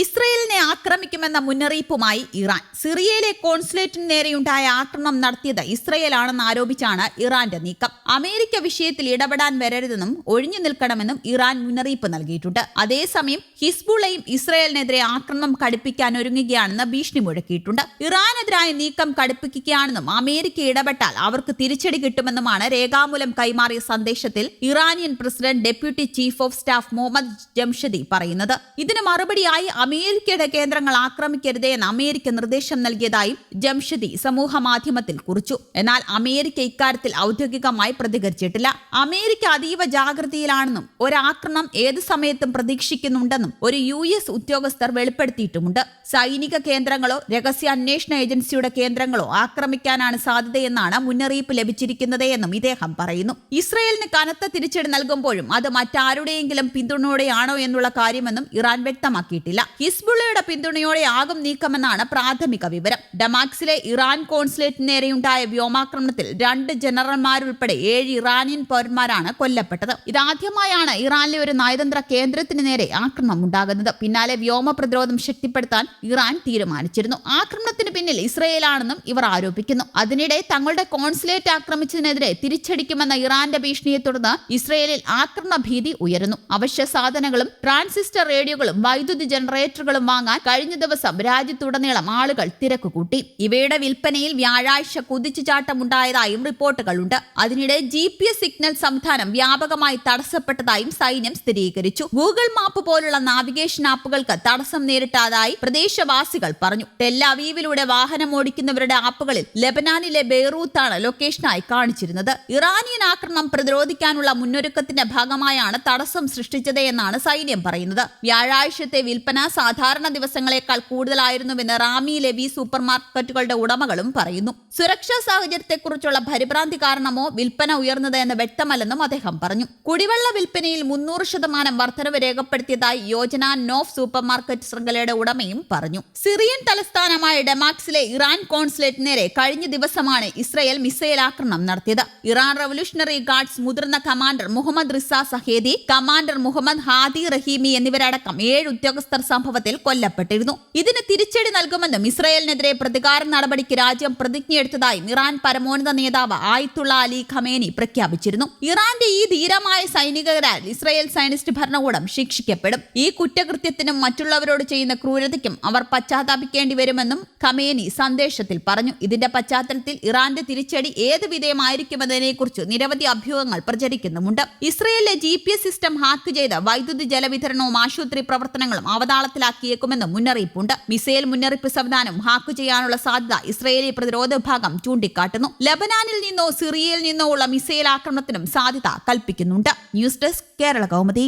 ഇസ്രയേലിനെ ആക്രമിക്കുമെന്ന മുന്നറിയിപ്പുമായി ഇറാൻ. സിറിയയിലെ കോൺസുലേറ്റിന് നേരെയുണ്ടായ ആക്രമണം നടത്തിയത് ഇസ്രയേലാണെന്ന് ആരോപിച്ചാണ് ഇറാന്റെ നീക്കം. അമേരിക്ക വിഷയത്തിൽ ഇടപെടാൻ വരരുതെന്നും ഒഴിഞ്ഞു നിൽക്കണമെന്നും ഇറാൻ മുന്നറിയിപ്പ് നൽകിയിട്ടുണ്ട്. അതേസമയം ഹിസ്ബുളയും ഇസ്രയേലിനെതിരെ ആക്രമണം കടുപ്പിക്കാൻ ഒരുങ്ങുകയാണെന്ന് ഭീഷണി മുഴക്കിയിട്ടുണ്ട്. ഇറാനെതിരായ നീക്കം കടുപ്പിക്കുകയാണെന്നും അമേരിക്ക ഇടപെട്ടാൽ അവർക്ക് തിരിച്ചടി കിട്ടുമെന്നുമാണ് രേഖാമൂലം കൈമാറിയ സന്ദേശത്തിൽ Iranian president deputy chief of staff Mohammad Jamshidi പറയുന്നത്. ഇതിന് മറുപടിയായി അമേരിക്കയുടെ കേന്ദ്രങ്ങൾ ആക്രമിക്കരുതേ എന്ന് അമേരിക്ക നിർദ്ദേശം നൽകിയതായും ജംഷദി സമൂഹ മാധ്യമത്തിൽ കുറിച്ചു. എന്നാൽ അമേരിക്ക ഇക്കാര്യത്തിൽ ഔദ്യോഗികമായി പ്രതികരിച്ചിട്ടില്ല. അമേരിക്ക അതീവ ജാഗ്രതയിലാണെന്നും ഒരാക്രമണം ഏത് സമയത്തും പ്രതീക്ഷിക്കുന്നുണ്ടെന്നും ഒരു യു എസ് ഉദ്യോഗസ്ഥർ വെളിപ്പെടുത്തിയിട്ടുമുണ്ട്. സൈനിക കേന്ദ്രങ്ങളോ രഹസ്യ അന്വേഷണ ഏജൻസിയുടെ കേന്ദ്രങ്ങളോ ആക്രമിക്കാനാണ് സാധ്യതയെന്നാണ് മുന്നറിയിപ്പ് ലഭിച്ചിരിക്കുന്നത് എന്നും ഇദ്ദേഹം പറയുന്നു. ഇസ്രയേലിന് കനത്ത തിരിച്ചടി നൽകുമ്പോഴും അത് മറ്റാരുടെയെങ്കിലും പിന്തുണയോടെയാണോ എന്നുള്ള കാര്യമെന്നും ഇറാൻ വ്യക്തമാക്കിയിട്ടില്ല. ഹിസ്ബുള്ളയുടെ പിന്തുണയോടെ ആകും നീക്കമെന്നാണ് പ്രാഥമിക വിവരം. ഡമാക്സിലെ ഇറാൻ കോൺസുലേറ്റിന് നേരെയുണ്ടായ വ്യോമാക്രമണത്തിൽ രണ്ട് ജനറൽമാരുൾപ്പെടെ ഏഴ് ഇറാനിയൻ പൗരന്മാരാണ് കൊല്ലപ്പെട്ടത്. ഇതാദ്യമായാണ് ഇറാനിലെ ഒരു നയതന്ത്ര കേന്ദ്രത്തിന് നേരെ ആക്രമണം ഉണ്ടാകുന്നത്. പിന്നാലെ വ്യോമ പ്രതിരോധം ശക്തിപ്പെടുത്താൻ ഇറാൻ തീരുമാനിച്ചിരുന്നു. ആക്രമണത്തിന് പിന്നിൽ ഇസ്രയേലാണെന്നും ഇവർ ആരോപിക്കുന്നു. അതിനിടെ തങ്ങളുടെ കോൺസുലേറ്റ് ആക്രമിച്ചതിനെതിരെ തിരിച്ചടിക്കുമെന്ന ഇറാന്റെ ഭീഷണിയെ തുടർന്ന് ഇസ്രയേലിൽ ആക്രമണ ഭീതി ഉയരുന്നു. അവശ്യ സാധനങ്ങളും ട്രാൻസിസ്റ്റർ റേഡിയോകളും വൈദ്യുതി ജനറേറ്ററുകളും വാങ്ങാൻ കഴിഞ്ഞ ദിവസം രാജ്യത്തുടനീളം ആളുകൾ തിരക്ക് കൂട്ടി. ഇവയുടെ വിൽപ്പനയിൽ വ്യാഴാഴ്ച കുതിച്ചുചാട്ടമുണ്ടായതായും റിപ്പോർട്ടുകളുണ്ട്. അതിനിടെ ജി പി എസ് സിഗ്നൽ സംവിധാനം വ്യാപകമായി തടസ്സപ്പെട്ടതായും സൈന്യം സ്ഥിരീകരിച്ചു. ഗൂഗിൾ മാപ്പ് പോലുള്ള നാവിഗേഷൻ ആപ്പുകൾക്ക് തടസ്സം നേരിട്ടതായി പ്രദേശവാസികൾ പറഞ്ഞു. ടെല്ലാവീവിലൂടെ വാഹനം ഓടിക്കുന്നവരുടെ ആപ്പുകളിൽ ലെബനാനിലെ ബെയ്റൂത്താണ് ലൊക്കേഷനായി കാണിച്ചിരുന്നത്. ഇറാനിയൻ ആക്രമണം പ്രതിരോധിക്കാനുള്ള മുന്നൊരുക്കത്തിന്റെ ഭാഗമായാണ് തടസ്സം സൃഷ്ടിച്ചത് എന്നാണ് സൈന്യം പറയുന്നത്. വ്യാഴാഴ്ചത്തെ വിൽപ്പന സാധാരണ ദിവസങ്ങളെക്കാൾ കൂടുതലായിരുന്നുവെന്ന് റാമി ലെവി സൂപ്പർ മാർക്കറ്റുകളുടെ ഉടമകളും പറയുന്നു. സുരക്ഷാ സാഹചര്യത്തെക്കുറിച്ചുള്ള പരിഭ്രാന്തി കാരണമോ വിൽപ്പന ഉയർന്നത് എന്ന് വ്യക്തമല്ലെന്നും അദ്ദേഹം പറഞ്ഞു. കുടിവെള്ള വിൽപ്പനയിൽ മുന്നൂറ് ശതമാനം വർധനവ് രേഖപ്പെടുത്തിയതായി യോജന നോഫ് സൂപ്പർ മാർക്കറ്റ് ശൃംഖലയുടെ ഉടമയും പറഞ്ഞു. സിറിയൻ തലസ്ഥാനമായ ഡെമാക്സിലെ ഇറാൻ കോൺസുലേറ്റ് നേരെ കഴിഞ്ഞ ദിവസമാണ് ഇസ്രയേൽ മിസൈൽ ആക്രമണം നടത്തിയത്. ഇറാൻ റവല്യൂഷണറി ഗാർഡ്സ് മുതിർന്ന commander Mohammad Reza Zahedi commander Mohammad Hadi Rahimi എന്നിവരടക്കം ഏഴ് ഉദ്യോഗസ്ഥർ സംഭവത്തിൽ കൊല്ലപ്പെട്ടിരുന്നു. ഇതിന് തിരിച്ചടി നൽകുമെന്നും ഇസ്രയേലിനെതിരെ പ്രതികാര നടപടിക്ക് രാജ്യം പ്രതിജ്ഞയെടുത്തതായും ഇറാൻ പരമോന്നത നേതാവ് ആയിത്തുള്ള അലി ഖമേനി പ്രഖ്യാപിച്ചിരുന്നു. ഇറാന്റെ ഈ ധീരമായ സൈനികരാൽ ഇസ്രയേൽ സൈനിസ്റ്റ് ഭരണകൂടം ശിക്ഷിക്കപ്പെടും. ഈ കുറ്റകൃത്യത്തിനും മറ്റുള്ളവരോട് ചെയ്യുന്ന ക്രൂരതയ്ക്കും അവർ പശ്ചാത്താപിക്കേണ്ടി വരുമെന്നും ഖമേനി സന്ദേശത്തിൽ പറഞ്ഞു. ഇതിന്റെ പശ്ചാത്തലത്തിൽ ഇറാന്റെ തിരിച്ചടി ഏത് വിധേയമായിരിക്കുമെന്നതിനെക്കുറിച്ച് നിരവധി അഭ്യൂഹങ്ങൾ പ്രചരിക്കുന്നുമുണ്ട്. ഇസ്രയേലിലെ ജി സിസ്റ്റം ഹാക്ക് ചെയ്ത് വൈദ്യുതി ജലവിതരണവും ആശുപത്രി പ്രവർത്തനങ്ങളും അവതാളത്തിലാക്കിയേക്കുമെന്നും മുന്നറിയിപ്പുണ്ട്. മിസൈൽ മുന്നറിയിപ്പ് സംവിധാനം ഹാക്ക് ചെയ്യാനുള്ള സാധ്യത ഇസ്രയേലി പ്രതിരോധ വിഭാഗം ചൂണ്ടിക്കാട്ടുന്നു. ലബനാനിൽ നിന്നോ സിറിയയിൽ നിന്നോ ഉള്ള മിസൈൽ ആക്രമണത്തിനും സാധ്യത കൽപ്പിക്കുന്നുണ്ട്. News desk Kerala Kaumudi.